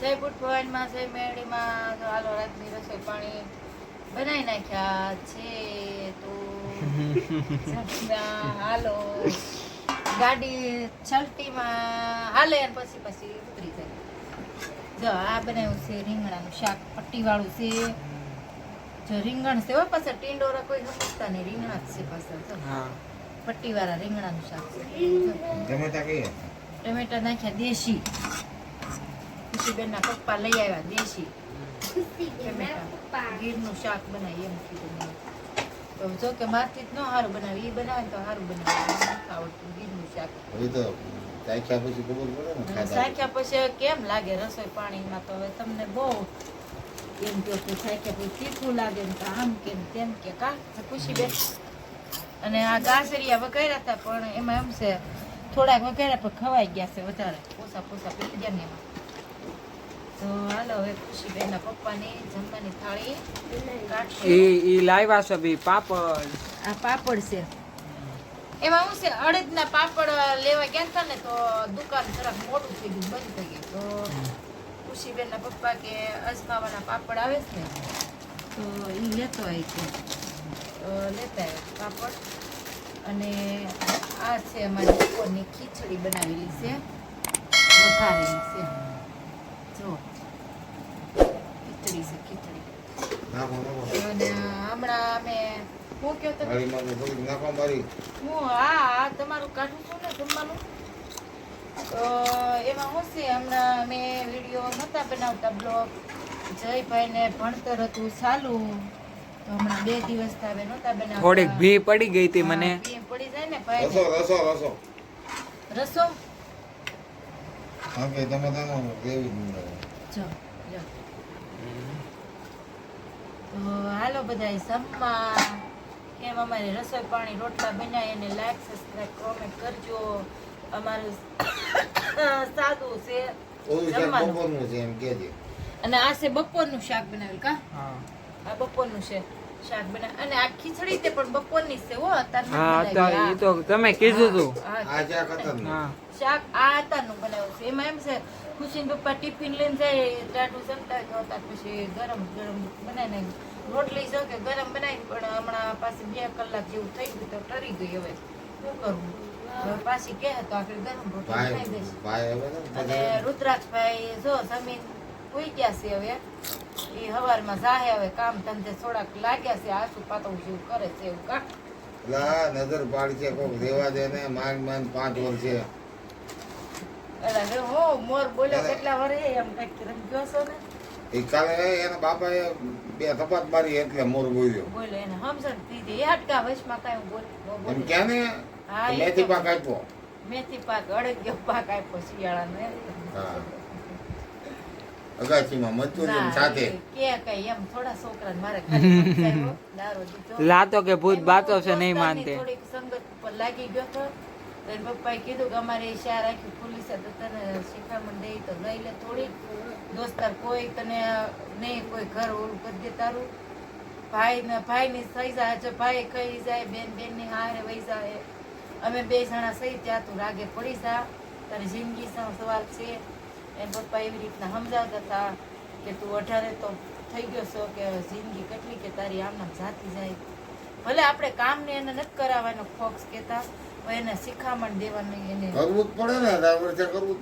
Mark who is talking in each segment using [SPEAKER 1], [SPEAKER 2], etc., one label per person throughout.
[SPEAKER 1] જય બુટ ભવનમાં જય મેળીમાં હાલો રાતની રસોઈ પાણી બનાવી નાખ્યા છે. તો હાલો. ગાડી છલટીમાં હાલે અને પછી પછી ઉતરી જાય જો આ બનાવ્યું છે રીંગણાનું શાક પટ્ટીવાળું છે. જો રીંગણ છે પાછા ટીંડોરા કોઈ સમજતા નહીં. રીંગણા જ છે પાછા જો. પટ્ટીવાળા રીંગણાનું શાક છે.
[SPEAKER 2] ટમેટા કઈ
[SPEAKER 1] ટમેટા નાખ્યા દેશી. ખુશીબેનના પપ્પા લઈ આવ્યા દેશી. ગીરનું શાક બનાવી એમ કીધું. તો જો કે મારથી જ ન સારું બનાવે એ બનાવે ને તો સારું બનાવે. આવડતું ગીરનું શાક.
[SPEAKER 2] સાખ્યા પછી
[SPEAKER 1] કેમ લાગે રસોઈ પાણીમાં તો હવે તમને બહુ એમ કે સાખ્યા પછી તીખું લાગે ને તો આમ કે ને તેમ કે. કા? ખુશીબેન અને આ ગાજરિયા વઘાર્યા હતા પણ એમાં એમ છે થોડાક વગેરે પણ ખવાઈ ગયા છે વધારે. પોસા પોસા પી ગયા ને એમાં. તો હાલો હવે ખુશીબેનના પપ્પાની જમવાની થાળી કાઢશું.
[SPEAKER 3] એ લાવ્યા છે બી પાપડ.
[SPEAKER 1] આ પાપડ છે. એમાં શું છે અડદના પાપડ લેવા ગયા હતા ને તો દુકાન જરાક મોટું થઈ ગયું બંધ થઈ ગયું. તો ખુશીબેનના પપ્પા કે અજમાવાના પાપડ આવે છે ને તો એ લેતો આવી છે. તો લેતા આવ્યા પાપડ. અને આ છે અમારી બપોરની ખીચડી બનાવેલી છે. વઘારેલી છે. જો ખીચડી છે ખીચડી
[SPEAKER 2] નાખો નાખો
[SPEAKER 1] અને હમણાં અમે હું કહો તમે?
[SPEAKER 2] મારી
[SPEAKER 1] હું હા આ તમારું કાઢું છું ને જમવાનું. તો એમાં હું છે હમણાં મેં વીડિયો નહોતા બનાવતા બ્લોગ. જયભાઈને ભણતર હતું ચાલુ. તો હમણાં બે દિવસ થાવે નહોતા બનાવતા.
[SPEAKER 3] થોડીક ભી પડી ગઈ હતી મને.
[SPEAKER 1] પડી જાય ને ભાઈ
[SPEAKER 2] રસો રસો રસો.
[SPEAKER 1] રસો?
[SPEAKER 2] હા કે તમે દેવી જો
[SPEAKER 1] જો. તો હાલો બધા જમવા કેમ અમારી રસોઈ પાણી રોટલા બનાવી અને લાઈક સબસ્ક્રાઈબ કોમેન્ટ કરજો. અમારું સાદું છે. જમવાનું.
[SPEAKER 2] બપોરનું છે એમ કેજે.
[SPEAKER 1] અને આ છે બપોરનું શાક બનાવેલ કા?
[SPEAKER 3] હા.
[SPEAKER 1] આ બપોરનું છે શાક બના અને આ ખીચડી તે પણ બપોરની છે હો અત્યારે
[SPEAKER 3] હા
[SPEAKER 1] જ
[SPEAKER 3] તો તમે કીધું
[SPEAKER 1] હતું
[SPEAKER 2] આ શાક
[SPEAKER 1] આ અત્યારનું બનાવ્યું છે. એમાં એમ છે ખુશીન પપ્પા ટિફિન લઈને જાય ટાટું જમતા તો પછી ગરમ ગરમ બનાવીને રોટલી જો કે ગરમ બનાવી પણ હમણાં પાસે બે કલાક જેવું થઈ ગયું તો ટરી ગઈ હવે. શું કરવું પાછી કે તો આપણે ગરમ રોટલી બનાવી દઈશું. અને રુદ્રાક્ષભાઈ જો જમીન ઉઈ ગયા છે હવે. એ હવારમાં જાહે હવે કામ ધંધે થોડાક લાગ્યા છે આસુ પાતળું જેવું કરે છે એવું કા
[SPEAKER 2] ના નજર પાડી છે કોક દેવા દે ને માંડ માંડ પાંચ વર્ષે.
[SPEAKER 1] મોર બોલ્યો કેટલા વરે એમ કંઈક રંગ્યો છો ને?
[SPEAKER 2] એ કાલે એના બાપાએ બે થપાત મારી એટલે મોર બોલ્યો.
[SPEAKER 1] બોલો એને સમજણ દીધી. એ હટકા વચમાં કાંઈ બોલ
[SPEAKER 2] એમ
[SPEAKER 1] બોલી.
[SPEAKER 2] ને મેથી પાક આપ્યો.
[SPEAKER 1] મેથી પાક અડગ્યો પાક આપ્યો શિયાળાનો
[SPEAKER 2] હા. અગાચીમાં મજૂરી સાથે.
[SPEAKER 1] કે કઈ એમ થોડા છોકરાને મારે દારૂ દીધો.
[SPEAKER 3] લાતો કે ભૂત બાતો છે નહીં માનતે.
[SPEAKER 1] થોડીક સંગત ઉપર લાગી ગયો તો તો પપ્પાએ કીધું કે અમારે શા રાખ્યું? પોલીસે તો તને શિખામણ દે તો લઈ લે થોડીક. દોસ્તાર કોઈ તને નહીં, કોઈ ઘર ઓલું કરી દે તારું. ભાઈ ને ભાઈ ની થઈ જાય ભાઈ કહી જાય બેન બેનની હારે વહી જાય. અમે બે જણા સહી ત્યાં તું રાગે પડી જા. તારી જિંદગી સવાલ છે. એના પપ્પા એવી રીતના સમજાવતા હતા કે તું અઢારે તો થઈ ગયો છો કે જિંદગી કેટલી કે તારી આમ આમ જાતી જાય. ભલે આપણે કામને એને નથી કરાવવાનો ફોક્સ કહેતા એને શિખામણ દેવાનું એને
[SPEAKER 2] કરવું જ પડે ને કરવું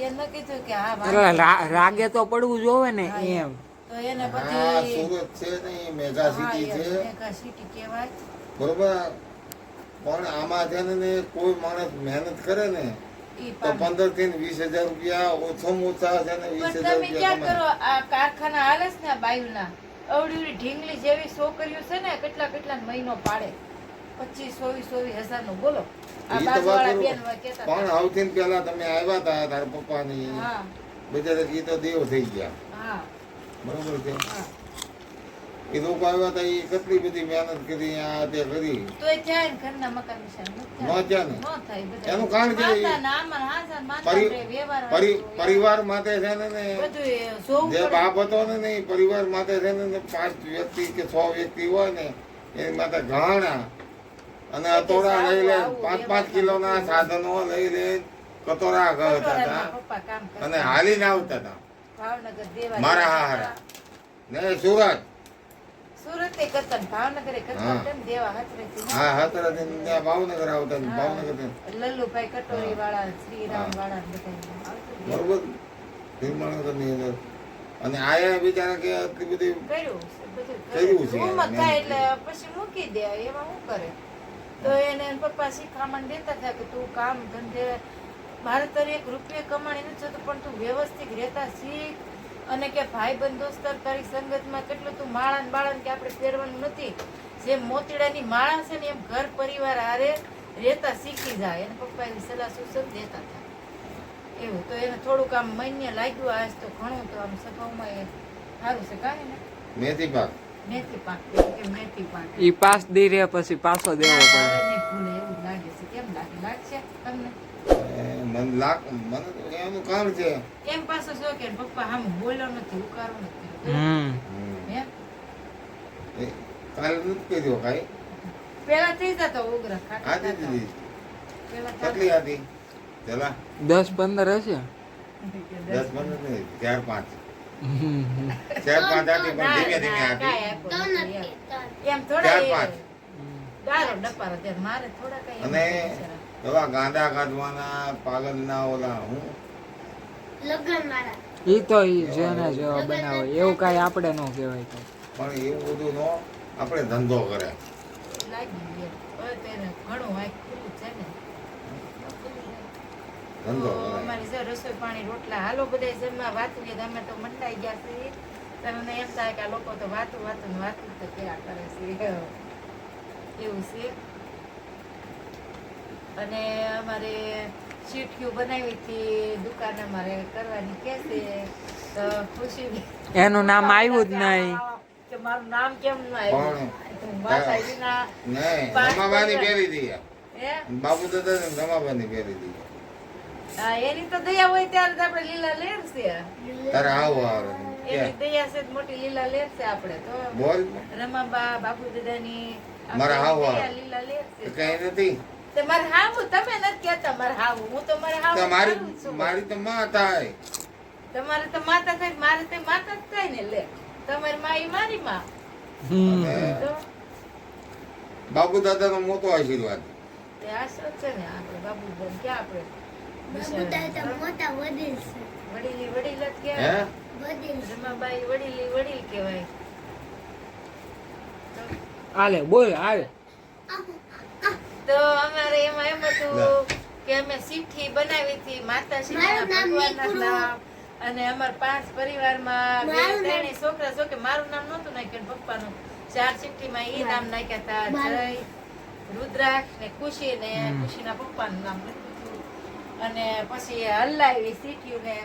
[SPEAKER 1] એ ન કીધું કે હા
[SPEAKER 3] રાગે તો પડવું જોવે ને એમ.
[SPEAKER 1] તો એને
[SPEAKER 2] સુરત છે ને મેગા સિટી છે.
[SPEAKER 1] મેગા સિટી કહેવાય.
[SPEAKER 2] બરોબર? પણ આમાં છે ને કોઈ માણસ મહેનત કરે ને તો પંદરથી વીસ હજાર રૂપિયા ઓછામાં ઓછા છે ને વીસ હજાર
[SPEAKER 1] તમે ક્યાં કરો આ કારખાના હાલે છે ને બાયુના? અવડી ઢીંગલી જેવી છોકરીઓ છે ને કેટલા કેટલા મહિનો પાડે. પચીસ ચોવીસ ચોવીસ હજારનું બોલો
[SPEAKER 2] પણ આવતી પેલા તમે આવ્યા હતા તારા પપ્પા
[SPEAKER 1] ની
[SPEAKER 2] બધા એ તો દેવ થઈ ગયા. બરોબર છે? એ લોકો આવ્યા હતા એ કેટલી બધી મહેનત કરી આ તે કરી. એનું કારણ કે પરિવાર માટે છે ને જે બાપ હતો ને નહીં પરિવાર માટે છે ને ને પાંચ વ્યક્તિ કે છ વ્યક્તિ હોય ને એની માટે ઘાણા અને અતોડા લઈ લે પાંચ પાંચ કિલોના સાધનો લઈ લે કતોરા કરતા હતા અને હાલીને આવતા હતા મારા હારા. ને સુરત.
[SPEAKER 1] ભાવનગર
[SPEAKER 2] આવતા. ભાવનગર
[SPEAKER 1] લલ્લુભાઈ કટોરી વાળા શ્રીરામ વાળા ને બધા આવતું હતું.
[SPEAKER 2] બરોબર. નિર્માણનગરની અંદર. અને આયા બિચારા કે આટલી બધી
[SPEAKER 1] કર્યું બધું
[SPEAKER 2] કર્યું. છે.
[SPEAKER 1] એટલે પછી મૂકી દે એમાં શું કરે? તો એને પપ્પા શીખામણ દેતા હતા કે તું કામ ધંધે મારે તારે એક રૂપિયા કમાણી નથી જોતું, પણ તું વ્યવસ્થિત રહેતા શીખ. અને કે ભાઈ બંધ દોસ્તર તારી સંગતમાં કેટલું તું માળા બાળા કે આપણે પહેરવાનું નથી. જેમ મોતીડાની માળા છે ને એમ ઘર પરિવાર હારે રહેતા શીખી જાય. એને પપ્પા એની સલાહ સૂચન દેતા હતા એવું, તો એને થોડુંક આમ મન્ય લાગ્યું આજ તો ઘણું તો આમ સભામાં એ સારું છે, કાંઈ ને
[SPEAKER 2] મેથી પાક.
[SPEAKER 1] મેથી પાક કે મેથી પાક
[SPEAKER 3] ઈ પાસ દી પછી પાછો દેવો પડે.
[SPEAKER 1] ભૂલે એવું લાગે છે. કેમ લાગે? લાગશે તમને?
[SPEAKER 2] એ લાગ મને એનું કામ છે.
[SPEAKER 1] એમ પાછો શું કે પપ્પા આમ બોલ્યો નથી ઉકારો નથી.
[SPEAKER 3] હમ.
[SPEAKER 2] હમ.
[SPEAKER 1] હે?
[SPEAKER 2] એ નથી કર્યો કાંઈ?
[SPEAKER 1] પેલા થઈ જતો ઉગ્ર ખાટા
[SPEAKER 2] આજી દીધી. કેટલી હતી ચલા.
[SPEAKER 3] દસ પંદર હશે.
[SPEAKER 2] દસ પંદર ચાર પાંચ. ચાર પાંચ હતી પણ
[SPEAKER 1] ના,
[SPEAKER 2] ધીમે ધીમે
[SPEAKER 1] ના,
[SPEAKER 2] હતી.
[SPEAKER 1] એમ. થોડા
[SPEAKER 2] ચાર પાંચ.
[SPEAKER 1] ગારો ડપારો છે. મારે થોડા કઈ
[SPEAKER 2] અને. એવા ગાંડા કાઢવાના પાગલના ઓલા હું
[SPEAKER 4] લગન મારા
[SPEAKER 3] ઈ તો ઈ જેને જેવા બનાવે એવું કાંઈ આપણે ન કહેવાય તો
[SPEAKER 2] પણ એવું બધું નો આપણે ધંધો કરે
[SPEAKER 1] લાગી ગયો તો ઘણું આંખ ખુલ્લું છે ને
[SPEAKER 2] ધંધો
[SPEAKER 1] અમારી જો રસોઈ પાણી રોટલા હાલો બધા જમવા વાતું કે અમે તો મંડાઈ ગયા છીએ. તમને એમ થાય કે આ લોકો તો વાતું વાતું ને વાતું તો કર્યા કરે છે. એવું છે. અને અમારે ચીઠિયું બનાવી હતી દુકાન અમારે કરવાની કે છે. તો ખુશી
[SPEAKER 3] એનું નામ આવ્યું જ નહીં.
[SPEAKER 1] કે મારું નામ કેમ ન આવ્યું? માતાજીના
[SPEAKER 2] ને
[SPEAKER 1] પાંચ
[SPEAKER 2] રમાબાની પહેરી
[SPEAKER 1] દીયા.
[SPEAKER 2] બાબુ દાદા ને પહેરી દી
[SPEAKER 1] હા, એની તો દયા હોય ત્યારે તો આપણે લીલા લેર છે.
[SPEAKER 2] તારે આવો આવે
[SPEAKER 1] એની દયા છે મોટી લીલા લેર છે આપણે તો.
[SPEAKER 2] બોલ.
[SPEAKER 1] રમાબા બાપુ દાદાની
[SPEAKER 2] મારા હાવ
[SPEAKER 1] લીલા લેર છે.
[SPEAKER 2] કઈ નથી.
[SPEAKER 1] તે હાવું તમે નથી કહેતા મારે હાવું. હું તો મારે હાવું
[SPEAKER 2] મારી મારી તો માં થાય
[SPEAKER 1] તમારે તો માતા થાય મારે તો માતા જ થાય ને લે. તમારી માં એ મારી માં.
[SPEAKER 3] હમ.
[SPEAKER 1] તો
[SPEAKER 2] બાપુ દાદા નો મોટો આશીર્વાદ.
[SPEAKER 1] તે આશરો છે ને આપણે બાપુ ક્યાં આપણે?
[SPEAKER 4] દાદા મોટા વડીલ છે.
[SPEAKER 1] વડીલી વડીલ જ કહેવાય
[SPEAKER 4] વડીલ
[SPEAKER 1] રમાબાઈ વડીલી વડીલ કહેવાય. તો
[SPEAKER 3] બોલ આલે
[SPEAKER 1] તો અમારે એમાં એમ હતું કે અમે ચિઠ્ઠી બનાવી હતી માતાશ્રીના ભગવાનના અને અમાર પાંચ પરિવારમાં ત્રણેય છોકરા છો કે મારું નામ નહોતું નાખ્યું ને પપ્પાનું. ચાર ચિઠ્ઠીમાં ઈ નામ નાખ્યા હતા જય રુદ્રાક્ષ ને ખુશી ને
[SPEAKER 3] હમ.
[SPEAKER 1] ખુશીના પપ્પાનું નામ લખ્યું અને પછી હલાવી શીખ્યું ને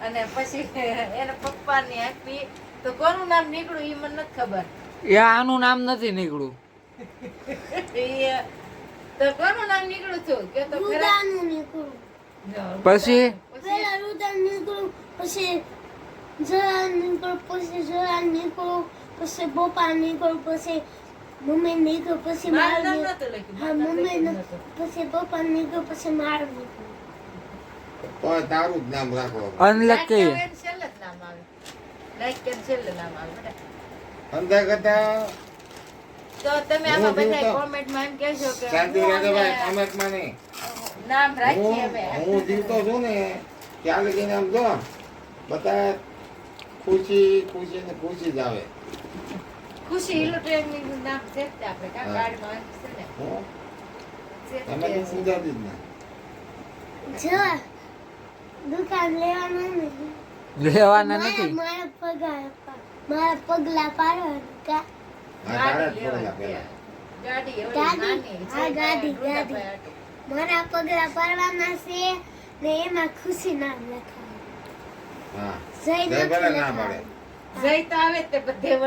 [SPEAKER 1] અને પછી એના પપ્પાને આપી તો કોનું નામ નીકળ્યું? એ મને નથી ખબર.
[SPEAKER 3] એ આનું નામ નથી નીકળ્યું.
[SPEAKER 1] તો કોનું નામ નીકળ્યું છું કે તો
[SPEAKER 4] રુદાનું નીકળું
[SPEAKER 3] પછી?
[SPEAKER 4] પેલા રુદાન નીકળું પછી જરા નીકળું પછી જરા નીકળું પછી પપ્પા નીકળ્યું પછી મમ્મી નીકળ્યું પછી
[SPEAKER 1] મારું નામ
[SPEAKER 4] મારું
[SPEAKER 1] લખ્યું,
[SPEAKER 4] હા મમ્મી પછી પપ્પા નીકળું પછી મારું નીકળું
[SPEAKER 2] તો તારું જ નામ રાખો
[SPEAKER 3] અનલકી
[SPEAKER 1] લાઈક કરીને જ નામ આવે. લાઈક કરીને છેલ્લે નામ આવે બેટા.
[SPEAKER 2] અંધા કરતા
[SPEAKER 1] તો તમે આમાં બધા. કોમેન્ટમાં એમ કહેશો કે
[SPEAKER 2] શાંતિ
[SPEAKER 1] હું
[SPEAKER 2] ભાઈ
[SPEAKER 1] અમે
[SPEAKER 2] કોમેન્ટમાં નહીં
[SPEAKER 1] નામ રાખીએ હવે
[SPEAKER 2] હું જીવતો છું ને ત્યાં લગીને આમ જો બધા ખુશી ખુશી ને ખુશી જ આવે
[SPEAKER 1] ખુશી ઇલેક્ટ્રોનિક ટ્રેનિંગ નામ છે આપણે કા. કાર્ડમાં છે ને જ
[SPEAKER 2] તમે તે. જ ના
[SPEAKER 4] જો દુકાન લેવાનું
[SPEAKER 3] નથી.
[SPEAKER 4] મારા પગાર મારા પગલા પાડવાનું કા.
[SPEAKER 2] હા, તારા જ
[SPEAKER 1] ગાડી
[SPEAKER 2] પગલા
[SPEAKER 1] લેવાની
[SPEAKER 2] પહેલા.
[SPEAKER 1] ગાડી એવડી
[SPEAKER 4] ગાડી?
[SPEAKER 1] નાની,
[SPEAKER 4] હા, ગાડી, ગાડી. મારા પગલા પાડવાના છે ને એમાં ખુશી નામ લખાવું
[SPEAKER 2] હા.
[SPEAKER 4] જય નથી
[SPEAKER 2] ના
[SPEAKER 4] લખાવું.
[SPEAKER 1] જય તો આવે તે બધે જય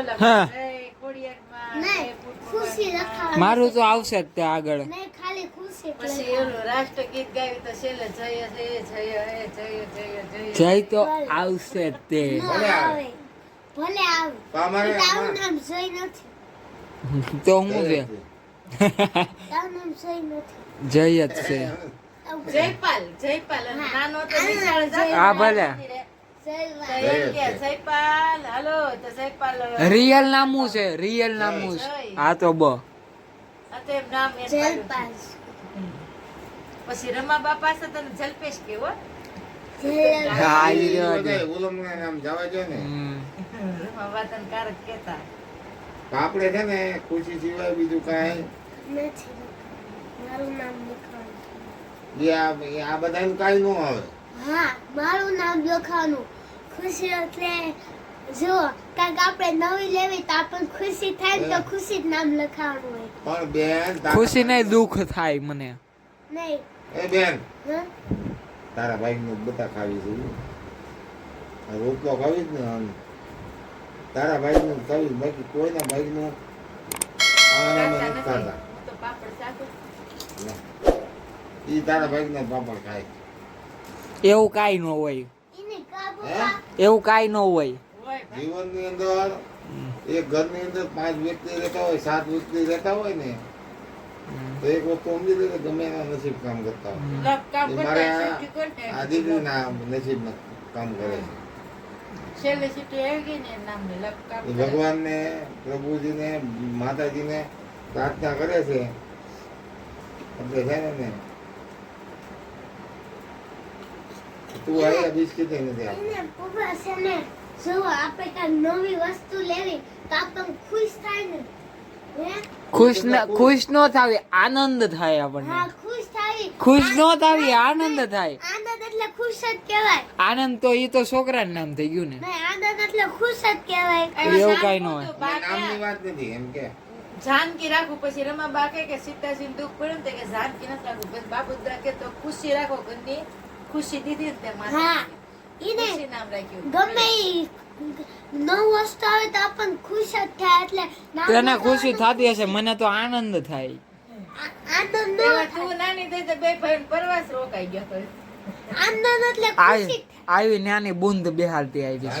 [SPEAKER 4] ખુશી લખાવાનું
[SPEAKER 3] મારું તો આવશે જ તે આગળ.
[SPEAKER 4] નહીં
[SPEAKER 1] પછી એનું રાષ્ટ્રગીત ગાયું તો છેલ્લે જય જય જય હે જય જય જય.
[SPEAKER 3] જય તો આવશે તે.
[SPEAKER 2] ભલે આવે.
[SPEAKER 4] આવે. ભલે આવે.
[SPEAKER 2] તો અમારે
[SPEAKER 4] તારું
[SPEAKER 2] આમાં-
[SPEAKER 4] નામ જય નથી.
[SPEAKER 3] તો હું છે?
[SPEAKER 4] જય નથી.
[SPEAKER 3] જય જ છે.
[SPEAKER 1] જયપાલ જયપાલ
[SPEAKER 4] હા.
[SPEAKER 1] નાનો તો વિશાળ
[SPEAKER 3] હા, ભલે. રિયલ નામું છે રિયલ નામું છે. હા તો બ
[SPEAKER 1] આ તો એમ નામ એમ પાડ્યું છે.
[SPEAKER 4] જલપાસ
[SPEAKER 1] પછી રમા બાપા છે તને જલ્પેશ કેવો
[SPEAKER 2] આપણે છે ને ખુશી સિવાય બીજું કાંઈ
[SPEAKER 4] નથી
[SPEAKER 2] આ બધાને કાંઈ ન આવે.
[SPEAKER 4] હા મારું નામ લખવાનું ખુશી એટલે જો કાંઈક આપણે નવી લેવી તો આપણને ખુશી થાય તો ખુશી જ નામ લખાવાનું હોય.
[SPEAKER 2] પણ બેન
[SPEAKER 3] ખુશી ને દુઃખ થાય મને.
[SPEAKER 4] નહીં
[SPEAKER 2] એ બેન તારા ભાઈ નું બધા ખાવી છે રોટલો ખાવી જ ને. તારા ભાઈ નું ખાવી બાકી કોઈના ભાઈ નું.
[SPEAKER 1] ખાતા.
[SPEAKER 2] ઈ તારા ભાઈ ના પાપડ ખાય
[SPEAKER 3] એવું કાંઈ ન હોય
[SPEAKER 2] હે?
[SPEAKER 3] એવું કાંઈ ન હોય.
[SPEAKER 2] જીવનની અંદર એક ઘરની અંદર પાંચ વ્યક્તિ રહેતા હોય સાત વ્યક્તિ રહેતા હોય ને તો એક વસ્તુ સમજી લે ગમે એના નસીબ કામ કરતા હોય. મારા દીકરીના નસીબ કામ કરે છે.
[SPEAKER 1] આવી ને.
[SPEAKER 2] ભગવાનને પ્રભુજીને માતાજીને પ્રાર્થના કરે છે. એટલે છે ને ને તું અહીંયા બિસ્કિટ નથી
[SPEAKER 4] ને આપણે નવી વસ્તુ લેવી તો આપણને ખુશ થાય ને.
[SPEAKER 3] ખુશ ખુશ નો થાય આનંદ થાય આપણને.
[SPEAKER 4] ખુશ
[SPEAKER 3] નો થાય આનંદ થાય.
[SPEAKER 4] આનંદ એટલે ખુશ જ કહેવાય.
[SPEAKER 3] આનંદ તો એ તો છોકરાનું નામ થઈ ગયું ને.
[SPEAKER 4] આનંદ એટલે ખુશ જ કહેવાય.
[SPEAKER 3] એવું કઈ ન હોય.
[SPEAKER 1] બાકી
[SPEAKER 2] નામની વાત નથી એમ કે.
[SPEAKER 1] જાનકી રાખવું પછી રમા બા કહે કે સીતાજીને દુઃખ પડ્યું તો કે જાનકી નથી રાખવું. પછી બાપુ રાખે તો ખુશી રાખો ઘરની. ખુશી દીધી ને તે માતા ઈ નામ રાખ્યું.
[SPEAKER 4] ગમે નવું વસ્તુ આવે તો આપણને ખુશ જ થાય એટલે
[SPEAKER 3] તને ખુશી થતી હશે મને તો આનંદ થાય.
[SPEAKER 4] આનંદ ન
[SPEAKER 1] તું નાની થઈ તો બે ભાઈ પરવાસ રોકાઈ ગયો તો.
[SPEAKER 4] આનંદ એટલે
[SPEAKER 3] આવી
[SPEAKER 4] ખુશી
[SPEAKER 3] આવી નાની બુંદ બેહાલતી આવી.